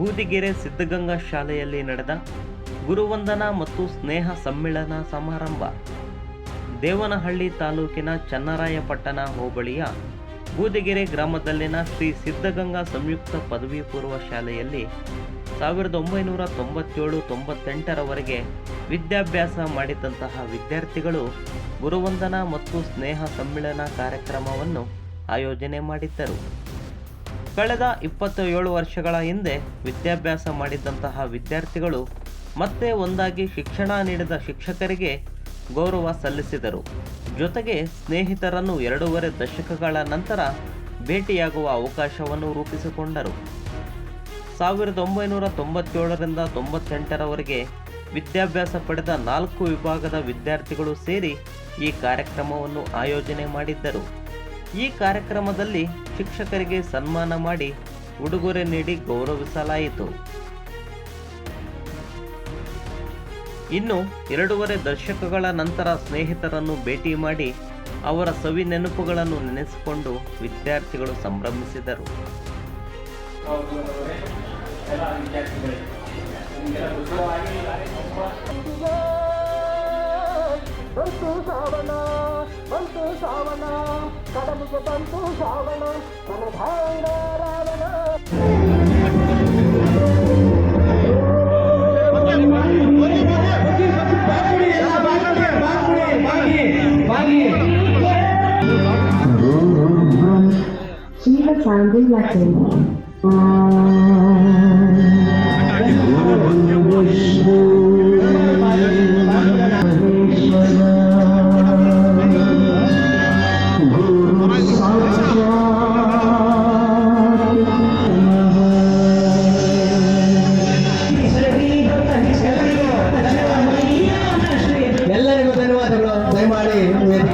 ಬೂದಿಗೆರೆ ಸಿದ್ಧಗಂಗಾ ಶಾಲೆಯಲ್ಲಿ ನಡೆದ ಗುರುವಂದನಾ ಮತ್ತು ಸ್ನೇಹ ಸಮ್ಮೇಳನ ಸಮಾರಂಭ. ದೇವನಹಳ್ಳಿ ತಾಲೂಕಿನ ಚನ್ನರಾಯಪಟ್ಟಣ ಹೋಬಳಿಯ ಬೂದಿಗೆರೆ ಗ್ರಾಮದಲ್ಲಿನ ಶ್ರೀ ಸಿದ್ಧಗಂಗಾ ಸಂಯುಕ್ತ ಪದವಿ ಪೂರ್ವ ಶಾಲೆಯಲ್ಲಿ ಸಾವಿರದ ಒಂಬೈನೂರ ತೊಂಬತ್ತೇಳು ತೊಂಬತ್ತೆಂಟರವರೆಗೆ ವಿದ್ಯಾಭ್ಯಾಸ ಮಾಡಿದಂತಹ ವಿದ್ಯಾರ್ಥಿಗಳು ಗುರುವಂದನಾ ಮತ್ತು ಸ್ನೇಹ ಸಮ್ಮೇಳನ ಕಾರ್ಯಕ್ರಮವನ್ನು ಆಯೋಜನೆ ಮಾಡಿದ್ದರು. ಕಳೆದ ಇಪ್ಪತ್ತ ಏಳು ವರ್ಷಗಳ ಹಿಂದೆ ವಿದ್ಯಾಭ್ಯಾಸ ಮಾಡಿದಂತಹ ವಿದ್ಯಾರ್ಥಿಗಳು ಮತ್ತೆ ಒಂದಾಗಿ ಶಿಕ್ಷಣ ನೀಡಿದ ಶಿಕ್ಷಕರಿಗೆ ಗೌರವ ಸಲ್ಲಿಸಿದರು. ಜೊತೆಗೆ ಸ್ನೇಹಿತರನ್ನು ಎರಡೂವರೆ ದಶಕಗಳ ನಂತರ ಭೇಟಿಯಾಗುವ ಅವಕಾಶವನ್ನು ರೂಪಿಸಿಕೊಂಡರು. ಸಾವಿರದ ಒಂಬೈನೂರ ತೊಂಬತ್ತೇಳರಿಂದ ತೊಂಬತ್ತೆಂಟರವರೆಗೆ ವಿದ್ಯಾಭ್ಯಾಸ ಪಡೆದ ನಾಲ್ಕು ವಿಭಾಗದ ವಿದ್ಯಾರ್ಥಿಗಳು ಸೇರಿ ಈ ಕಾರ್ಯಕ್ರಮವನ್ನು ಆಯೋಜನೆ ಮಾಡಿದ್ದರು. ಈ ಕಾರ್ಯಕ್ರಮದಲ್ಲಿ ಶಿಕ್ಷಕರಿಗೆ ಸನ್ಮಾನ ಮಾಡಿ ಉಡುಗೊರೆ ನೀಡಿ ಗೌರವಿಸಲಾಯಿತು ಇನ್ನು ಎರಡೂವರೆ ದಶಕಗಳ ನಂತರ ಸ್ನೇಹಿತರನ್ನು ಭೇಟಿ ಮಾಡಿ ಅವರ ಸವಿ ನೆನಪುಗಳನ್ನು ನೆನೆಸಿಕೊಂಡು ವಿದ್ಯಾರ್ಥಿಗಳು ಸಂಭ್ರಮಿಸಿದರು ಬಂತು ಶ್ರಾವಣ ಬಂತು ಶ್ರಾವಣ ಕಡಲಿಗೆ ಬಂತು Shravana ಕನಭಾಂಗ Ravana Shiva sounding lesson. Thank.